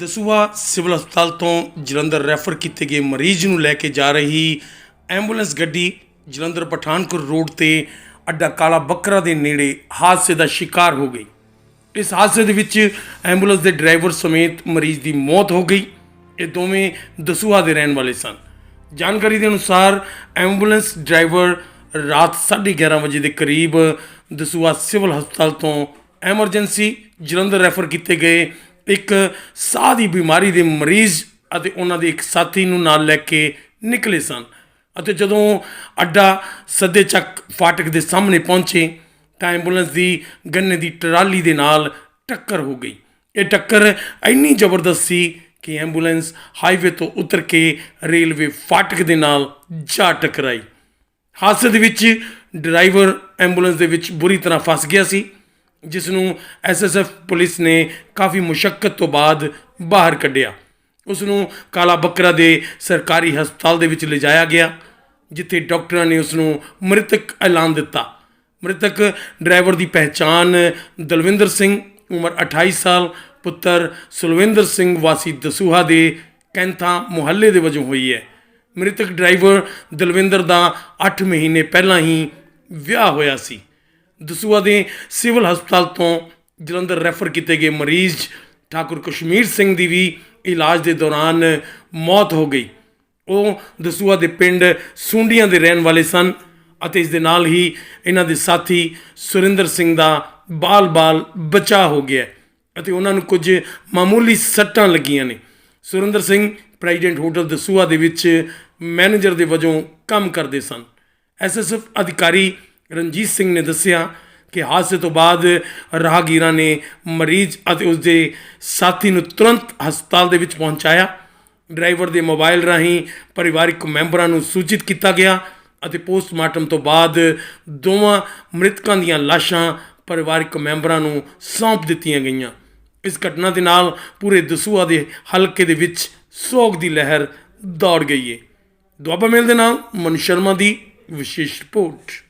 Dasuya civil ਹਸਪਤਾਲ ਤੋਂ Jalandhar refer ਕੀਤੇ ਗਏ ਮਰੀਜ਼ ਨੂੰ ਲੈ ਕੇ ਜਾ ਰਹੀ ਐਂਬੂਲੈਂਸ ਗੱਡੀ ਜਲੰਧਰ ਪਠਾਨਕੋਟ ਰੋਡ ਤੇ ਅੱਡਾ ਕਾਲਾ ਬੱਕਰਾ ਦੇ ਨੇੜੇ ਹਾਦਸੇ ਦਾ ਸ਼ਿਕਾਰ ਹੋ ਗਈ। ਇਸ ਹਾਦਸੇ ਦੇ ਵਿੱਚ ਐਂਬੂਲੈਂਸ ਦੇ ਡਰਾਈਵਰ ਸਮੇਤ ਮਰੀਜ਼ ਦੀ ਮੌਤ ਹੋ ਗਈ। ਇਹ ਦੋਵੇਂ ਦਸੂਹਾ ਦੇ ਰਹਿਣ ਵਾਲੇ ਸਨ। ਜਾਣਕਾਰੀ ਦੇ ਅਨੁਸਾਰ ਐਂਬੂਲੈਂਸ ਡਰਾਈਵਰ ਰਾਤ 11:30 ਵਜੇ ਦੇ ਕਰੀਬ ਦਸੂਹਾ ਸਿਵਲ ਹਸਪਤਾਲ ਤੋਂ ਐਮਰਜੈਂਸੀ ਜਲੰਧਰ ਰੈਫਰ ਕੀਤੇ ਗਏ ਇੱਕ ਸਾਹ ਦੀ ਬਿਮਾਰੀ ਦੇ ਮਰੀਜ਼ ਅਤੇ ਉਹਨਾਂ ਦੇ ਇੱਕ ਸਾਥੀ ਨੂੰ ਨਾਲ ਲੈ ਕੇ ਨਿਕਲੇ ਸਨ। ਅਤੇ ਜਦੋਂ ਅੱਡਾ ਸੱਦੇ ਚੱਕ ਫਾਟਕ ਦੇ ਸਾਹਮਣੇ ਪਹੁੰਚੇ, ਤਾਂ ਐਂਬੂਲੈਂਸ ਦੀ ਗੰਨੇ ਦੀ ਟਰਾਲੀ ਦੇ ਨਾਲ ਟੱਕਰ ਹੋ ਗਈ। ਇਹ ਟੱਕਰ ਇੰਨੀ ਜ਼ਬਰਦਸਤ ਸੀ ਕਿ ਐਂਬੂਲੈਂਸ ਹਾਈਵੇ ਤੋਂ ਉਤਰ ਕੇ ਰੇਲਵੇ ਫਾਟਕ ਦੇ ਨਾਲ ਜਾ ਟਕਰਾਈ। ਹਾਦਸੇ ਦੇ ਵਿੱਚ ਡਰਾਈਵਰ ਐਂਬੂਲੈਂਸ ਦੇ ਵਿੱਚ ਬੁਰੀ ਤਰ੍ਹਾਂ ਫਸ ਗਿਆ ਸੀ। ਜਿਸ ਨੂੰ ਐਸਐਸਐਫ ਪੁਲਿਸ ਨੇ ਕਾਫੀ ਮੁਸ਼ਕਲ ਤੋਂ ਬਾਅਦ ਬਾਹਰ ਕੱਢਿਆ। ਉਸ ਨੂੰ ਕਾਲਾ ਬੱਕਰਾ ਦੇ ਸਰਕਾਰੀ ਹਸਪਤਾਲ ਦੇ ਵਿੱਚ ਲਿਜਾਇਆ ਗਿਆ, ਜਿੱਥੇ ਡਾਕਟਰਾਂ ਨੇ ਉਸ ਨੂੰ ਮ੍ਰਿਤਕ ਐਲਾਨ ਦਿੱਤਾ। ਮ੍ਰਿਤਕ ਡਰਾਈਵਰ ਦੀ ਪਹਿਚਾਣ ਦਲਵਿੰਦਰ ਸਿੰਘ, ਉਮਰ 28 ਸਾਲ, ਪੁੱਤਰ ਸੁਲਵਿੰਦਰ ਸਿੰਘ ਵਾਸੀ ਦਸੂਹਾ ਦੇ ਕੈਂਥਾ ਮੁਹੱਲੇ ਦੇ ਵਜੋਂ ਹੋਈ ਹੈ। ਮ੍ਰਿਤਕ ਡਰਾਈਵਰ ਦਲਵਿੰਦਰ ਦਾ 8 ਮਹੀਨੇ ਪਹਿਲਾਂ ਹੀ ਵਿਆਹ ਹੋਇਆ ਸੀ। ਦਸੂਆ ਦੇ ਸਿਵਲ ਹਸਪਤਾਲ ਤੋਂ ਜਲੰਧਰ ਰੈਫਰ ਕੀਤੇ ਗਏ ਮਰੀਜ਼ ਠਾਕੁਰ ਕਸ਼ਮੀਰ ਸਿੰਘ ਦੀ ਵੀ ਇਲਾਜ ਦੇ ਦੌਰਾਨ ਮੌਤ ਹੋ ਗਈ। ਉਹ ਦਸੂਆ ਦੇ ਪਿੰਡ ਸੁੰਡੀਆਂ ਦੇ ਰਹਿਣ ਵਾਲੇ ਸਨ ਅਤੇ ਇਸ ਦੇ ਨਾਲ ਹੀ ਇਹਨਾਂ ਦੇ ਸਾਥੀ ਸੁਰਿੰਦਰ ਸਿੰਘ ਦਾ ਬਾਲ-ਬਾਲ ਬਚਾ ਹੋ ਗਿਆ ਅਤੇ ਉਹਨਾਂ ਨੂੰ ਕੁਝ ਮਾਮੂਲੀ ਸੱਟਾਂ ਲੱਗੀਆਂ ਨੇ। ਸੁਰਿੰਦਰ ਸਿੰਘ ਪ੍ਰੈਜ਼ੀਡੈਂਟ ਹੋਟਲ ਦਸੂਆ ਦੇ ਵਿੱਚ ਮੈਨੇਜਰ ਦੇ ਵਜੋਂ ਕੰਮ ਕਰਦੇ ਸਨ। ਐਸਐਸਐਫ ਅਧਿਕਾਰੀ ਰਣਜੀਤ ਸਿੰਘ ਨੇ ਦੱਸਿਆ ਕਿ ਹਾਦਸੇ ਤੋਂ ਬਾਅਦ ਰਾਹਗੀਰਾਂ ਨੇ ਮਰੀਜ਼ ਅਤੇ ਉਸ ਦੇ ਸਾਥੀ ਨੂੰ ਤੁਰੰਤ ਹਸਪਤਾਲ ਦੇ ਵਿੱਚ ਪਹੁੰਚਾਇਆ। ਡਰਾਈਵਰ ਦੇ ਮੋਬਾਈਲ ਰਾਹੀਂ ਪਰਿਵਾਰਿਕ ਮੈਂਬਰਾਂ ਨੂੰ ਸੂਚਿਤ ਕੀਤਾ ਗਿਆ ਅਤੇ ਪੋਸਟਮਾਰਟਮ ਤੋਂ ਬਾਅਦ ਦੋਵਾਂ ਮ੍ਰਿਤਕਾਂ ਦੀਆਂ ਲਾਸ਼ਾਂ ਪਰਿਵਾਰਕ ਮੈਂਬਰਾਂ ਨੂੰ ਸੌਂਪ ਦਿੱਤੀਆਂ ਗਈਆਂ। ਇਸ ਘਟਨਾ ਦੇ ਨਾਲ ਪੂਰੇ ਦਸੂਆ ਦੇ ਹਲਕੇ ਦੇ ਵਿੱਚ ਸੋਗ ਦੀ ਲਹਿਰ ਦੌੜ ਗਈ ਹੈ ਦੁਆਬਾ ਮੇਲ ਦੇ ਨਾਲ ਮਨ ਸ਼ਰਮਾ ਦੀ ਵਿਸ਼ੇਸ਼ ਰਿਪੋਰਟ।